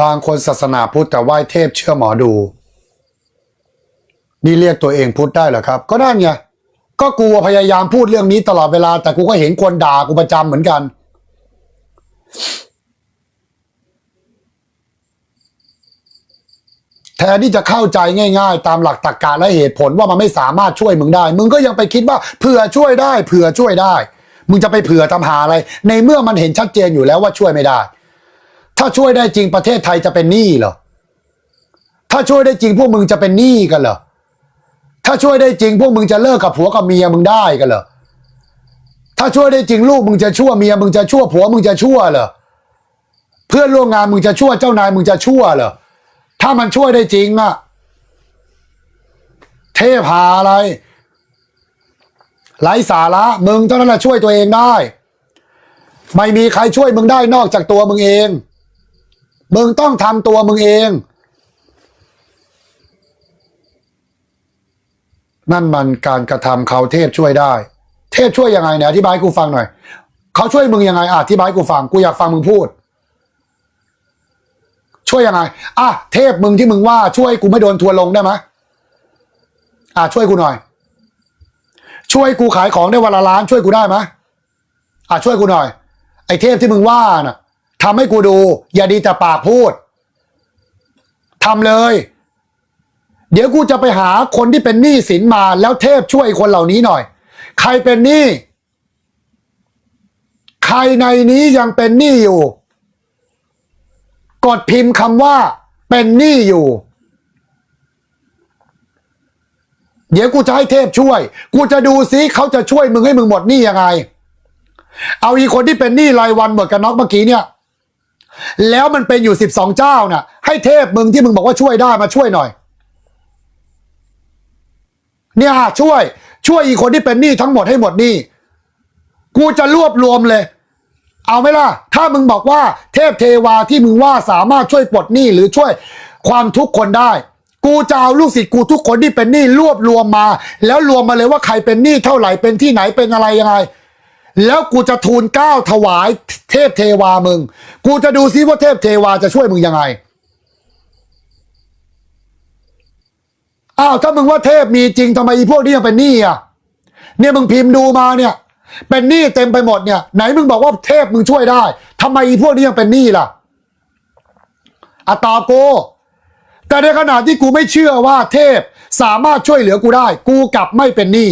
บางคนศาสนาพุทธแต่ไหว้เทพเชื่อหมอดู นี่เรียกตัวเองพุทธได้เหรอครับ ก็ได้ไงก็กูพยายามพูดเรื่องนี้ตลอดเวลา แต่กูก็เห็นคนด่ากูประจำเหมือนกัน แทนที่จะเข้าใจง่าย ๆ ตามหลักตรรกะและเหตุผลว่ามันไม่สามารถช่วยมึงได้ มึงก็ยังไปคิดว่าเผื่อช่วยได้ เผื่อช่วยได้ มึงจะไปเผื่อทำหาอะไร ในเมื่อมันเห็นชัดเจนอยู่แล้วว่าช่วยไม่ได้ ถ้าช่วยได้จริงประเทศไทยจะเป็นหนี้เหรอ ถ้าช่วยได้จริงพวกมึงจะเป็นหนี้กันเหรอ ถ้าช่วยได้จริงพวกมึงจะเลิกกับผัวกับเมียมึงได้กันเหรอ ถ้าช่วยได้จริงลูกมึงจะชั่วเมียมึงจะชั่วผัวมึงจะชั่วเหรอ เพื่อนร่วมงานมึงจะชั่วเจ้านายมึงจะชั่วเหรอ ถ้ามันช่วยได้จริงอะเทพหาอะไรไร้สาระมึงเท่านั้นแหละช่วยตัวเองได้ ไม่มีใครช่วยมึงได้นอกจากตัวมึงเอง มึงต้องทำตัวมึงเอง นั่นมันการกระทำเขาเทพช่วยได้ เทพช่วยยังไงเนี่ยอธิบายกูฟังหน่อย เขาช่วยมึงยังไงอะอธิบายกูฟัง กูอยากฟังมึงพูด ช่วยยังไงอะเทพมึงที่มึงว่าช่วยกูไม่โดนทัวร์ลงได้ไหมอะช่วยกูหน่อย ช่วยกูขายของได้วันละล้านช่วยกูได้ไหมอะช่วยกูหน่อย ไอ้เทพที่มึงว่าน่ะ ทำให้กูดู อย่าดีแต่ปากพูดทำเลย เดี๋ยวกูจะไปหาคนที่เป็นหนี้สินมาแล้วเทพช่วยคนเหล่านี้หน่อย ใครเป็นหนี้ใครในนี้ยังเป็นหนี้อยู่ กดพิมพ์คำว่าเป็นหนี้อยู่ เดี๋ยวกูจะให้เทพช่วย กูจะดูซิเขาจะช่วยมึงให้มึงหมดหนี้ยังไง เอาอีคนที่เป็นหนี้รายวันหมดกันน็อกเมื่อกี้เนี่ย แล้วมันเป็นอยู่สิบสองเจ้าน่ะ ให้เทพมึงที่มึงบอกว่าช่วยได้มาช่วยหน่อย เนี่ยช่วย ช่วยอีกคนที่เป็นหนี้ทั้งหมดให้หมดหนี้กูจะรวบรวมเลย เอาไหมล่ะ ถ้ามึงบอกว่า เทพเทวาที่มึงว่าสามารถช่วยปลดหนี้หรือช่วยความทุกข์คนได้ กูจะเอาลูกศิษย์กูทุกคนที่เป็นหนี้รวบรวมมา แล้วรวมมาเลยว่าใครเป็นหนี้เท่าไหร่เป็นที่ไหนเป็นอะไรยังไง แล้วกูจะทูลเก้าถวายเทพเทวามึง กูจะดูซิว่าเทพเทวาจะช่วยมึงยังไง อ้าวถ้ามึงว่าเทพมีจริงทำไมอีพวกนี้ยังเป็นหนี้อะ เนี่ยมึงพิมพ์ดูมาเนี่ย เป็นหนี้เต็มไปหมดเนี่ย ไหนมึงบอกว่าเทพมึงช่วยได้ทำไมอีพวกนี้ยังเป็นหนี้ล่ะอะตอบกูแต่ในขณะที่กูไม่เชื่อว่าเทพสามารถช่วยเหลือกูได้ กูกลับไม่เป็นหนี้